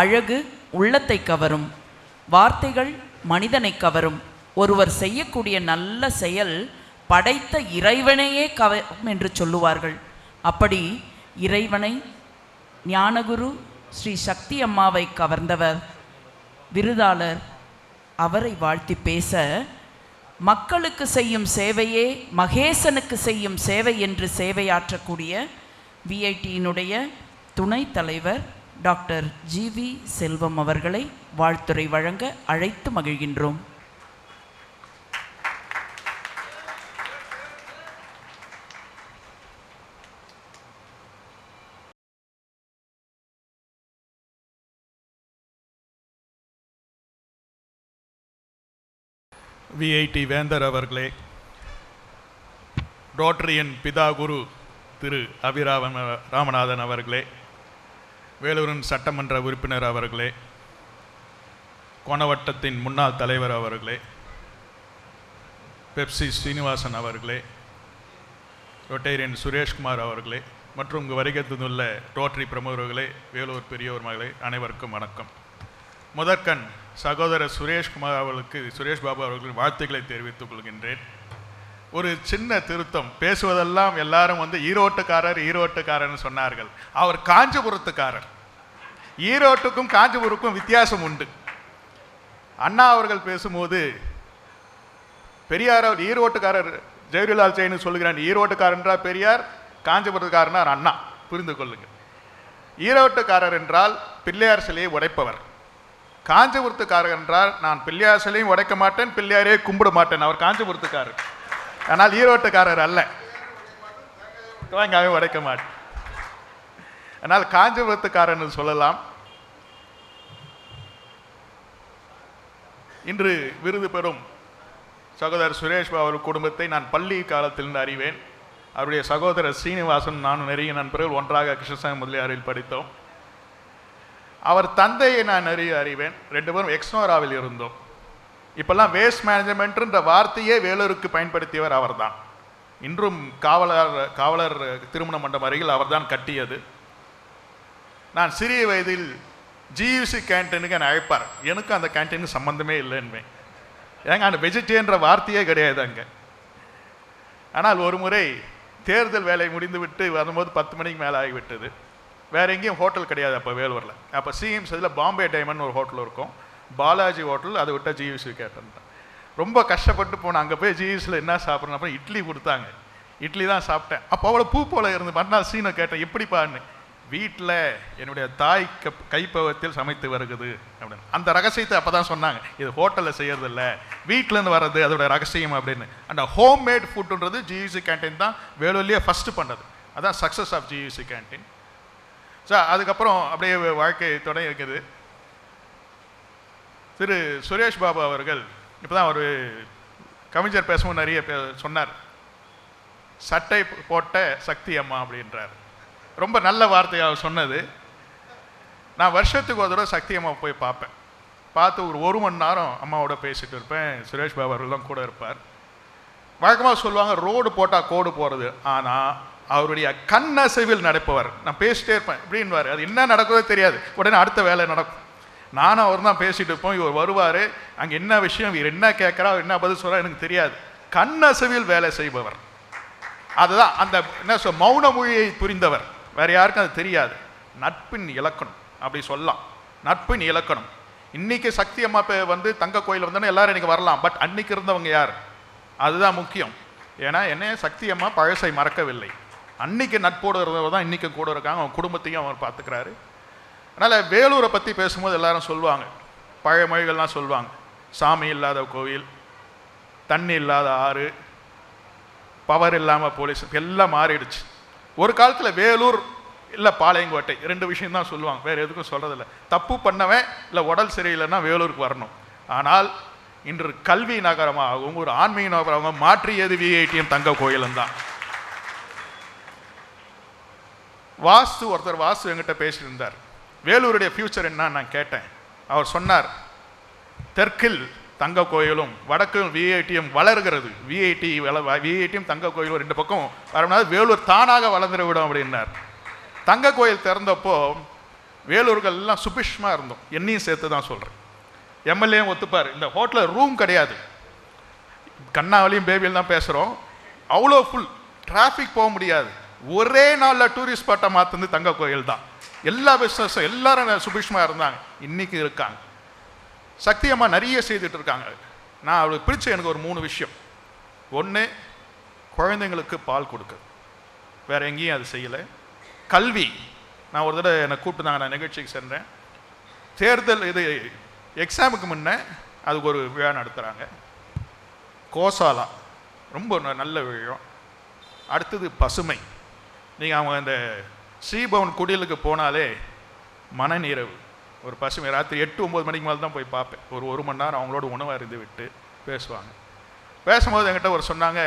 அழகு உள்ளத்தை கவரும். வார்த்தைகள் மனிதனை கவரும். ஒருவர் செய்யக்கூடிய நல்ல செயல் படைத்த இறைவனையே கவரும் என்று சொல்லுவார்கள். அப்படி இறைவனை ஞானகுரு ஸ்ரீ சக்தி அம்மாவை கவர்ந்தவர் விருதாளர் அவரை வாழ்த்தி பேச மக்களுக்கு செய்யும் சேவையே மகேசனுக்கு செய்யும் சேவை என்று சேவையாற்றக்கூடிய விஐடியினுடைய துணைத் தலைவர் டாக்டர் ஜிவி செல்வம் அவர்களை வாழ்த்துரை வழங்க அழைத்து மகிழ்கின்றோம். விஐடி வேந்தர் அவர்களே ரோட்டரியின் பிதா குரு திரு அபிராமன் ராமநாதன் அவர்களே வேலூரின் சட்டமன்ற உறுப்பினர் அவர்களே கோணவட்டத்தின் முன்னாள் தலைவர் அவர்களே பெப்சி ஸ்ரீனிவாசன் அவர்களே ரொட்டேரியன் சுரேஷ்குமார் அவர்களே மற்றும் இங்கு வருகை தந்துள்ள ரோட்டரி பிரமுகர்களே வேலூர் பெரியோர் மகளே அனைவருக்கும் வணக்கம். முதற்கண் சகோதரர் சுரேஷ்குமார் அவர்களுக்கு சுரேஷ் பாபு அவர்களின் வாழ்த்துக்களை தெரிவித்துக் கொள்கின்றேன். ஒரு சின்ன திருத்தம். பேசுவதெல்லாம் எல்லாரும் வந்து ஈரோட்டுக்காரர் ஈரோட்டுக்காரர்னு சொன்னார்கள். அவர் காஞ்சிபுரத்துக்காரர். ஈரோட்டுக்கும் காஞ்சிபுரத்துக்கும் வித்தியாசம் உண்டு. அண்ணா அவர்கள் பேசும்போது பெரியார் அவர் ஈரோட்டுக்காரர் ஜெயலலால் ஜெயின்னு சொல்லுகிறான் ஈரோட்டுக்காரர் என்றால் பெரியார் காஞ்சிபுரத்துக்காரனார் அண்ணா. புரிந்து கொள்ளுங்கள் ஈரோட்டுக்காரர் என்றால் பிள்ளையார் சிலையை உடைப்பவர். காஞ்சிபுரத்துக்காரர் என்றால் நான் பிள்ளையார் சிலையும் உடைக்க மாட்டேன் பிள்ளையாரே கும்பிட மாட்டேன். அவர் காஞ்சிபுரத்துக்காரர். ஆனால் ஈரோட்டுக்காரர் அல்ல. தேங்காயை உடைக்க மாட்டேன். ஆனால் காஞ்சிபுரத்துக்காரன் சொல்லலாம். இன்று விருது பெறும் சகோதரர் சுரேஷ் பாபு அவர் குடும்பத்தை நான் பள்ளி காலத்திலிருந்து அறிவேன். அவருடைய சகோதரர் சீனிவாசன் நானும் நிறைய நண்பர்கள் ஒன்றாக கிருஷ்ணசாமி முதலியாரில் படித்தோம். அவர் தந்தையை நான் நிறைய அறிவேன். ரெண்டு பேரும் எக்ஸ்னோராவில் இருந்தோம். இப்பெல்லாம் வேஸ்ட் மேனேஜ்மெண்ட்ன்ற வார்த்தையே வேலூருக்கு பயன்படுத்தியவர் அவர்தான். இன்றும் காவலர் காவலர் திருமண மண்டபம் அருகில் அவர்தான் கட்டியது. நான் சிறிய வயதில் ஜியூசி கேன்டீனுக்கு என்னை அழைப்பார். எனக்கு அந்த கேன்டீனுக்கு சம்மந்தமே இல்லைன்னு ஏங்க அந்த வெஜிடேன்ற வார்த்தையே கிடையாது அங்கே. ஆனால் ஒரு முறை தேர்தல் வேலை முடிந்துவிட்டு வரும்போது பத்து மணிக்கு மேலே ஆகிவிட்டது. வேற எங்கேயும் ஹோட்டல் கிடையாது அப்போ வேலூரில். அப்போ சிஎம்ஸ் இதில் பாம்பே டைமண்ட் ஒரு ஹோட்டல் இருக்கும். பாலாஜி ஹோட்டல் அதை விட்டால் ஜியூசி கேட்டேன்ட்டான் ரொம்ப கஷ்டப்பட்டு போனேன் அங்கே போய் ஜியூஸில் என்ன சாப்பிட்றேன் அப்புறம் இட்லி கொடுத்தாங்க. இட்லி தான் சாப்பிட்டேன். அப்போ அவ்வளோ பூ போல இருந்து மறுநாள் சீனை கேட்டேன் எப்படிப்பான்னு? வீட்டில் என்னுடைய தாய் கப் கைப்பவத்தில் சமைத்து வருகுது அப்படின்னு. அந்த ரகசியத்தை அப்போ தான் சொன்னாங்க. இது ஹோட்டலில் செய்கிறது இல்லை வீட்டிலேருந்து வர்றது அதோட ரகசியம் அப்படின்னு. அந்த ஹோம் மேட் ஃபுட்டுன்றது ஜியூசி கேன்டீன் தான் வேலூர்லேயே ஃபஸ்ட்டு பண்ணது. அதான் success of juicy canteen so அதுக்கப்புறம் அப்படியே வாழ்க்கை தொடங்கி இருக்குது. திரு சுரேஷ் பாபு அவர்கள் இப்போ தான் ஒரு கவிஞர் பேசவும் நிறைய பே சொன்னார். சட்டை போட்ட சக்தி அம்மா அப்படின்றார். ரொம்ப நல்ல வார்த்தையாக அவர் சொன்னது. நான் வருஷத்துக்கு ஒரு தடவை சக்தி அம்மா போய் பார்ப்பேன். பார்த்து ஒரு ஒரு மணி நேரம் அம்மாவோட பேசிட்டு இருப்பேன். சுரேஷ் பாபு அவர்கள்லாம் கூட இருப்பார். வழக்கமாக சொல்லுவாங்க ரோடு போட்டால் கோடு போகிறது ஆனால் அவருடைய கண்ணசைவில் நடப்பவர். நான் பேசிட்டே இருப்பேன். இப்படின்வார் அது என்ன நடக்குதோ தெரியாது. உடனே அடுத்த வேலை நடக்கும். நானும் அவர் தான் பேசிட்டு இருப்போம். இவர் வருவார். அங்கே என்ன விஷயம் இவர் என்ன கேட்குறா அவர் என்ன பதில் சொல்கிறா எனக்கு தெரியாது. கண்ணசவில் வேலை செய்பவர். அதுதான் அந்த என்ன சொல் மௌன மொழியை புரிந்தவர். வேறு யாருக்கும் அது தெரியாது. நட்பின் இலக்கணம் அப்படி சொல்லலாம். நட்பின் இலக்கணம். இன்னைக்கு சக்தி அம்மா பே- வந்து தங்க கோயில் வந்தோன்னே எல்லாரும் இன்னைக்கு வரலாம். பட் அன்னைக்கு இருந்தவங்க யார்? அதுதான் முக்கியம். ஏன்னா என்ன சக்தி அம்மா பழசை மறக்கவில்லை. அன்னைக்கு நட்போடு இருந்தவர் தான் இன்னைக்கு கூட இருக்காங்க. அவங்க குடும்பத்தையும் அவர் பார்த்துக்கிறாரு அதனால் வேலூரை பற்றி பேசும்போது எல்லாரும் சொல்லுவாங்க. பழைய மொழிகள்லாம் சொல்லுவாங்க. சாமி இல்லாத கோவில் தண்ணி இல்லாத ஆறு பவர் இல்லாமல் போலீஸ் எல்லாம் மாறிடுச்சு. ஒரு காலத்தில் வேலூர் இல்லை பாளையங்கோட்டை ரெண்டு விஷயம் தான் சொல்லுவாங்க. வேறு எதுக்கும் சொல்கிறதில்ல தப்பு பண்ணவன் இல்லை உடல் சரியில்லைன்னா வேலூருக்கு வரணும். ஆனால் இன்று கல்வி நகரமாகவும் ஒரு ஆன்மீக நகரமாகவும் மாற்றியது விஐடிஎம் தங்க கோயிலும் தான். வாஸ்து ஒருத்தர் வாஸ்து என்கிட்ட பேசியிருந்தார். வேலூருடைய ஃபியூச்சர் என்ன நான் கேட்டேன். அவர் சொன்னார் தெற்கில் தங்க கோயிலும் வடக்கில் விஐடியும் வளர்கிறது. விஐடி விஐடியும் தங்க கோயிலும் ரெண்டு பக்கம் வரணும்னா வேலூர் தானாக வளர்ந்துட விடும் அப்படின்னார். தங்க கோயில் திறந்தப்போ வேலூர்கள் எல்லாம் சுபிஷ்மாக இருந்தோம். என்னையும் சேர்த்து தான் சொல்கிறேன் எம்எல்ஏவும் ஒத்துப்பார். இந்த ஹோட்டலில் ரூம் கிடையாது. கண்ணாவிலையும் பேபியில் தான் பேசுகிறோம் அவ்வளோ ஃபுல் டிராஃபிக் போக முடியாது. ஒரே நாளில் டூரிஸ்ட் ஸ்பாட்டை மாற்றுந்து தங்க கோயில் தான் எல்லா பிஸ்னஸும் எல்லாரும் சுபிஷ்மாக இருந்தாங்க. இன்னைக்கு இருக்காங்க. சக்தியமாக நிறைய செய்துட்டு இருக்காங்க. நான் அவளுக்கு பிடிச்ச எனக்கு ஒரு மூணு விஷயம். ஒன்று குழந்தைங்களுக்கு பால் கொடுக்குறது வேற எங்கேயும் அது செய்யலை. கல்வி. நான் ஒரு தடவை என்னை கூப்பிட்டுதாங்க நான் நிகழ்ச்சிக்கு சென்றேன். தேர்தல் இது எக்ஸாமுக்கு முன்னே அதுக்கு ஒரு விழா நடத்துகிறாங்க கோசாலா. ரொம்ப ந- நல்ல விஷயம். அடுத்தது பசுமை. நீங்கள் அவங்க இந்த ஸ்ரீபவன் குடிலுக்கு போனாலே மனநிறைவு. ஒரு பசுமை ராத்திரி எட்டு ஒம்பது மணிக்கு மேலே தான் போய் பார்ப்பேன். ஒரு ஒரு மணி நேரம் அவங்களோட உணவை இருந்து விட்டு பேசுவாங்க. பேசும்போது என்கிட்ட ஒரு சொன்னாங்க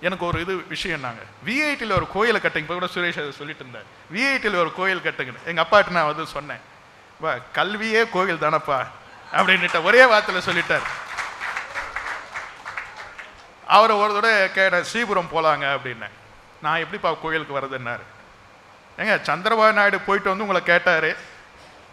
எனக்கு ஒரு இது விஷயம் நாங்கள் விஐடியில் ஒரு கோயிலை கட்டுங்க. இப்போ கூட சுரேஷ் அதை சொல்லிட்டு இருந்தார். விஐடியில் ஒரு கோயில் கட்டுங்கன்னு. எங்கள் அப்பாட்ட நான் வந்து சொன்னேன் வா கல்வியே கோயில் தானப்பா? அப்படின்னுட்ட ஒரே வார்த்தையில் சொல்லிட்டார். அவரை ஒரு தடவை கேட்டேன் ஸ்ரீபுரம் போகலாங்க அப்படின்னேன். நான் எப்படிப்பா கோயிலுக்கு வர்றதுன்னாரு. ஏங்க சந்திரபாபு நாயுடு போயிட்டு வந்து உங்களை கேட்டார்.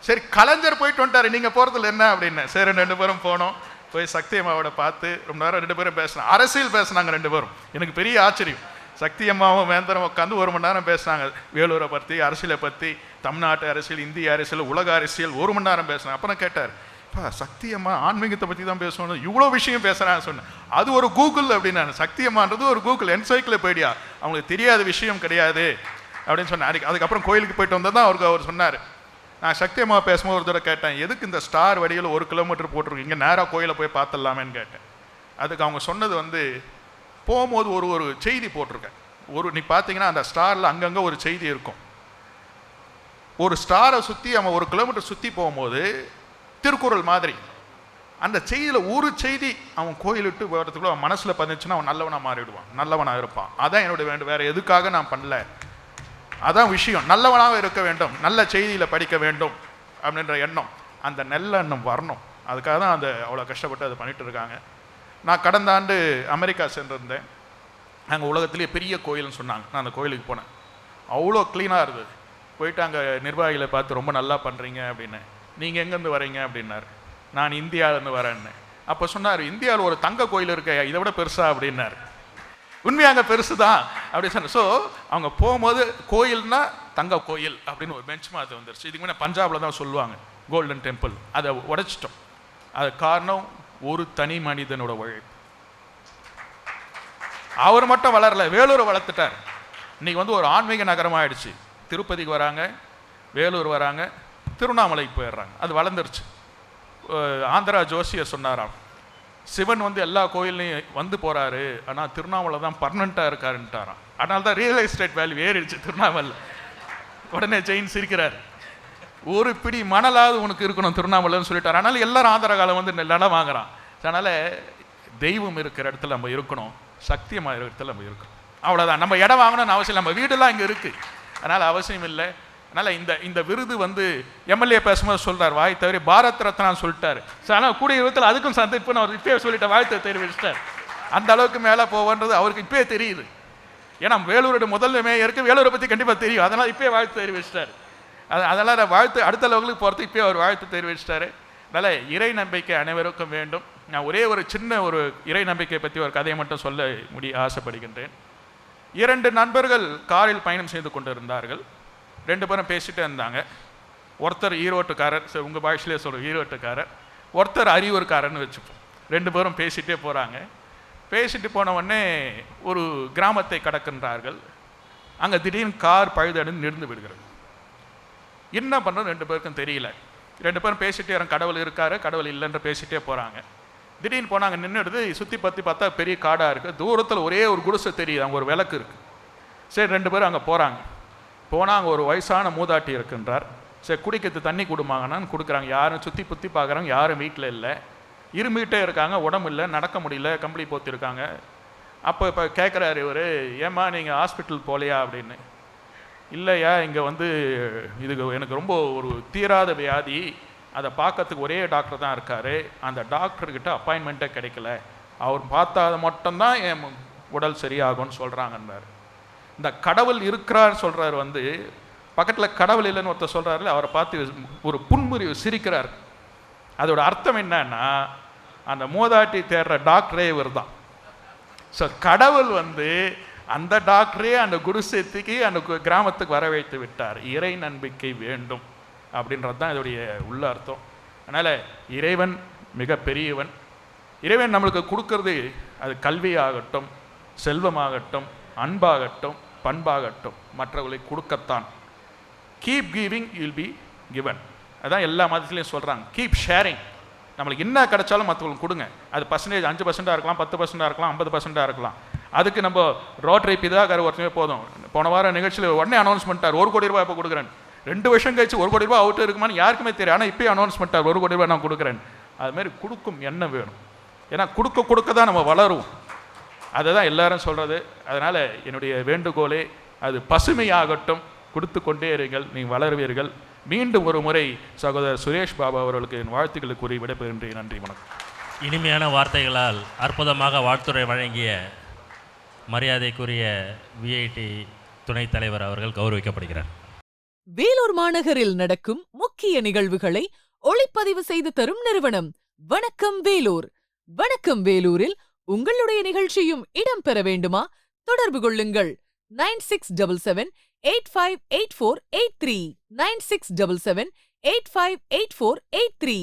சரி கலைஞர் போயிட்டு வந்துட்டாரு நீங்கள் போகிறதுல என்ன அப்படின்னு. சரி ரெண்டு பேரும் போனோம். போய் சக்தி அம்மாவோட பார்த்து ரொம்ப நேரம் ரெண்டு பேரும் பேசினோம் அரசியல் பேசினாங்க ரெண்டு பேரும். எனக்கு பெரிய ஆச்சரியம். சக்தி அம்மாவும் வேந்தரம் உட்காந்து ஒரு மணி நேரம் பேசினாங்க. வேலூரை பற்றி அரசியலை பற்றி தமிழ்நாட்டு அரசியல் இந்திய அரசியல் உலக அரசியல் ஒரு மணி நேரம் பேசினாங்க அப்புறம் கேட்டார் பா சக்தி அம்மா ஆன்மீகத்தை பற்றி தான் பேசணும் இவ்வளோ விஷயம் பேசுகிறான்னு சொன்னேன். அது ஒரு கூகுள் அப்படின்னு நான் சக்தி அம்மான்றது ஒரு கூகுள் என்சைக்ளோபீடியா அவங்களுக்கு தெரியாத விஷயம் கிடையாது. அப்படின்னு சொன்னேன் அதுக்கப்புறம் கோயிலுக்கு போயிட்டு வந்தது தான் அவருக்கு அவர் சொன்னார். நான் சக்தி அம்மா பேசும்போது ஒரு தடவை கேட்டேன் எதுக்கு இந்த ஸ்டார் வடிவில் ஒரு கிலோமீட்டர் போட்டிருக்கீங்க நேராக கோயிலை போய் பார்த்துடலாமேன்னு கேட்டேன். அதுக்கு அவங்க சொன்னது வந்து போகும்போது ஒரு ஒரு செய்தி போட்டிருக்கேன். ஒரு நீ பார்த்தீங்கன்னா அந்த ஸ்டாரில் அங்கங்கே ஒரு செய்தி இருக்கும். ஒரு ஸ்டாரை சுற்றி அவன் ஒரு கிலோமீட்டர் சுற்றி போகும்போது திருக்குறள் மாதிரி அந்த செய்தியில் ஒரு செய்தி அவன் கோயில் விட்டு போகிறதுக்குள்ள அவன் மனசில் பதிச்சுன்னா அவன் நல்லவனாக மாறிடுவான். நல்லவனாக இருப்பான். அதான் என்னுடைய வேண்டும் வேறு எதுக்காக நான் பண்ணல? அதான் விஷயம். நல்லவனாக இருக்க வேண்டும். நல்ல செய்தியில் படிக்க வேண்டும் அப்படின்ற எண்ணம். அந்த நல்ல எண்ணம் வரணும். அதுக்காக தான் அந்த அவ்வளோ கஷ்டப்பட்டு அதை பண்ணிட்டு இருக்காங்க. நான் கடந்த ஆண்டு அமெரிக்கா சென்றிருந்தேன். அங்கே உலகத்திலேயே பெரிய கோயில்னு சொன்னாங்க. நான் அந்த கோயிலுக்கு போனேன். அவ்வளோ க்ளீனாக இருந்தது. போயிட்டு அங்கே நிர்வாகிகளை பார்த்து ரொம்ப நல்லா பண்ணுறீங்க அப்படின்னு. நீங்கள் எங்கேருந்து வரீங்க? அப்படின்னாரு. நான் இந்தியாவிலேருந்து வரேன்னு. அப்போ சொன்னார் இந்தியாவில் ஒரு தங்க கோயில் இருக்க இதை விட பெருசா அப்படின்னாரு. உண்மையாக அங்கே பெருசு தான் அப்படி சொன்ன. ஸோ அவங்க போகும்போது கோயில்னா தங்க கோயில் அப்படின்னு ஒரு பெஞ்ச் மார்க் வந்துருச்சு. இதுக்கு முன்னே பஞ்சாபில் தான் சொல்லுவாங்க கோல்டன் டெம்பிள் அதை உடைச்சிட்டோம். அது காரணம் ஒரு தனி மனிதனோட உழைப்பு. அவர் மட்டும் வளரல வேலூரை வளர்த்துட்டார். இன்னைக்கு வந்து ஒரு ஆன்மீக நகரமாயிடுச்சு திருப்பதிக்கு வராங்க வேலூர் வராங்க திருவண்ணாமலைக்கு போயிடுறாங்க. அது வளர்ந்துருச்சு. ஆந்திரா ஜோசியை சொன்னாராம். சிவன் வந்து எல்லா கோயில்லையும் வந்து போகிறாரு ஆனால் திருவண்ணாமலை தான் பர்மனண்ட்டாக இருக்காருன்ட்டாராம். அதனால தான் ரியல் எஸ்டேட் வேல்யூ ஏறிடுச்சு திருவண்ணாமலை உடனே ஜெயின் சிரிக்கிறார். ஒரு பிடி மணலாவது உனக்கு இருக்கணும் திருவண்ணாமலைன்னு சொல்லிட்டார். அதனால எல்லாரும் ஆந்திர காலம் வந்து நிலம் வாங்குறான். அதனால் தெய்வம் இருக்கிற இடத்துல நம்ம இருக்கணும். சக்தியமாக இருக்கிற இடத்துல நம்ம இருக்கணும். அவ்வளோதான் நம்ம இடம் வாங்கணும்னு அவசியம் இல்லை. நம்ம வீடெல்லாம் இங்கே இருக்குது அதனால் அவசியம் இல்லை. அதனால் இந்த இந்த விருது வந்து எம்எல்ஏ பேசும்போது சொல்கிறார் வாய் தவிர பாரத் ரத்னான்னு சொல்லிட்டார். ஸோ ஆனால் கூடிய விதத்தில் அதுக்கும் சந்திப்புன்னு அவர் இப்பயே சொல்லிட்ட வாழ்த்து தெரிவிச்சிட்டார். அந்த அளவுக்கு மேலே போவன்றது அவருக்கு இப்பயே தெரியுது. ஏன்னா வேலூரோட முதல் மேயருக்கு வேலூரை பற்றி கண்டிப்பாக தெரியும். அதனால் இப்பயே வாழ்த்து தெரிவிச்சிட்டார். அது அதனால் வாழ்த்து அடுத்த லெவலுக்கு போகிறதுக்கு இப்பயே அவர் வாழ்த்து தெரிவிச்சிட்டாரு. அதனால் இறை நம்பிக்கை அனைவருக்கும் வேண்டும். நான் ஒரே ஒரு சின்ன ஒரு இறை நம்பிக்கை பற்றி ஒரு கதையை மட்டும் சொல்ல முடிய ஆசைப்படுகின்றேன். இரண்டு நண்பர்கள் காரில் பயணம் செய்து கொண்டிருந்தார்கள். ரெண்டு பேரும் பேசிகிட்டே இருந்தாங்க. ஒருத்தர் ஈரோட்டுக்காரர் சரி உங்கள் பாய்ஸ்லேயே சொல்கிறோம் ஈரோட்டுக்காரர். ஒருத்தர் அரியூர்காரர்னு வச்சுப்போம். ரெண்டு பேரும் பேசிகிட்டே போகிறாங்க பேசிட்டு போன உடனே ஒரு கிராமத்தை கடக்கின்றார்கள். அங்கே திடீர்னு கார் பழுதடைந்து நிறுந்து விடுகிறது. என்ன பண்ணுறது ரெண்டு பேருக்கும் தெரியல. ரெண்டு பேரும் பேசிகிட்டே வரோம் கடவுள் இருக்காரு கடவுள் இல்லைன்ற பேசிகிட்டே போகிறாங்க திடீர்னு போனாங்க நின்றுடுது சுற்றி பற்றி பார்த்தா பெரிய காடாக இருக்குது தூரத்தில் ஒரே ஒரு குடிசை தெரியுது அங்கே ஒரு விளக்கு இருக்குது சரி ரெண்டு பேரும் அங்கே போகிறாங்க போனால் அங்கே ஒரு வயசான மூதாட்டி இருக்கின்றார். சரி குடிக்கிறது தண்ணி கொடுமாங்கன்னு கொடுக்குறாங்க. யாரும் சுற்றி புத்தி பார்க்குறாங்க யாரும் வீட்டில் இல்லை. இருமிகிட்டே இருக்காங்க உடம்பு இல்லை நடக்க முடியல கம்பளி போத்திருக்காங்க. அப்போ இப்போ கேட்குறாரு இவர் ஏம்மா நீங்கள் ஹாஸ்பிட்டல் போகலையா அப்படின்னு. இல்லையா இங்கே வந்து இதுக்கு எனக்கு ரொம்ப ஒரு தீராத வியாதி. அதை பார்க்கறதுக்கு ஒரே டாக்டர் தான் இருக்கார். அந்த டாக்டர்கிட்ட அப்பாயின்மெண்ட்டே கிடைக்கல. அவர் பார்த்தா மட்டும்தான் என் உடல் சரியாகும்னு சொல்கிறாங்கன்னாரு இந்த கடவுள் இருக்கிறார் சொல்கிறார் வந்து பக்கத்தில் கடவுள் இல்லைன்னு ஒருத்தர் சொல்கிறாரு அவரை பார்த்து ஒரு புன்முறிவு சிரிக்கிறார். அதோட அர்த்தம் என்னன்னா அந்த மூதாட்டி தேடுற டாக்டரே இவர் தான் ஸோ கடவுள் வந்து அந்த டாக்டரே அந்த குருசேத்திக்கு அந்த கு- கிராமத்துக்கு வர வைத்து விட்டார். இறை நம்பிக்கை வேண்டும் அப்படின்றது தான் இதோடைய உள்ள அர்த்தம். அதனால் இறைவன் மிக பெரியவன் இறைவன் நம்மளுக்கு கொடுக்கறது அது கல்வியாகட்டும் செல்வமாகட்டும் அன்பாகட்டும் பண்பாகட்டும் மற்றவர்களை கொடுக்கத்தான். Keep giving you'll be given அதான் எல்லா மதத்துலேயும் சொல்கிறாங்க கீப் ஷேரிங் நம்மளுக்கு என்ன கிடைச்சாலும் மற்றவங்களுக்கு கொடுங்க. அது பர்சன்டேஜ் அஞ்சு பர்சன்ட்டாக இருக்கலாம் பத்து பர்சன்ட்டாக இருக்கலாம் ஐம்பது பர்சன்ட்டாக இருக்கலாம். அதுக்கு நம்ம ரோட்டரி பிதாகர் ஒருத்தமே போதும். போன வாரம் நிகழ்ச்சியில் உடனே அனௌன்ஸ்மெண்ட்டார் ஒரு கோடி ரூபாய் இப்போ கொடுக்குறேன் ரெண்டு வருஷம் கழிச்சு ஒரு கோடி ரூபாய் அவுட்டு இருக்குமான்னு யாருக்குமே தெரியும் ஆனால் இப்போயே அனௌன்ஸ்மெண்ட்டார் ஒரு கோடி ரூபாய் நான் கொடுக்குறேன் அது மாதிரி கொடுக்கும் எண்ணம் வேணும். ஏன்னா கொடுக்க கொடுக்க தான் நம்ம வளருவோம். அதை தான் எல்லாரும் சொல்கிறது அதனால் என்னுடைய வேண்டுகோளே அது பசுமையாகட்டும் கொடுத்து கொண்டே இருங்கள் நீங்கள் வளருவீர்கள். மீண்டும் ஒரு முறை சகோதரர் சுரேஷ் பாபு அவர்களுக்கு என் வாழ்த்துக்களை கூறி விடைபெறுகின்றேன். நன்றி வணக்கம். இனிமையான வார்த்தைகளால் அற்புதமாக வாழ்த்துரை வழங்கிய மரியாதைக்குரிய விஐடி துணைத் தலைவர் அவர்கள் கௌரவிக்கப்படுகிறார். வேலூர் மாநகரில் நடக்கும் முக்கிய நிகழ்வுகளை ஒளிப்பதிவு செய்து தரும் நிறுவனம் வணக்கம் வேலூர். வணக்கம் வேலூரில் உங்களுடைய நிகழ்ச்சியும் இடம்பெற வேண்டுமா? தொடர்பு கொள்ளுங்கள். Nine six double seven eight five eight four eight three. Nine six double seven eight five eight four eight three.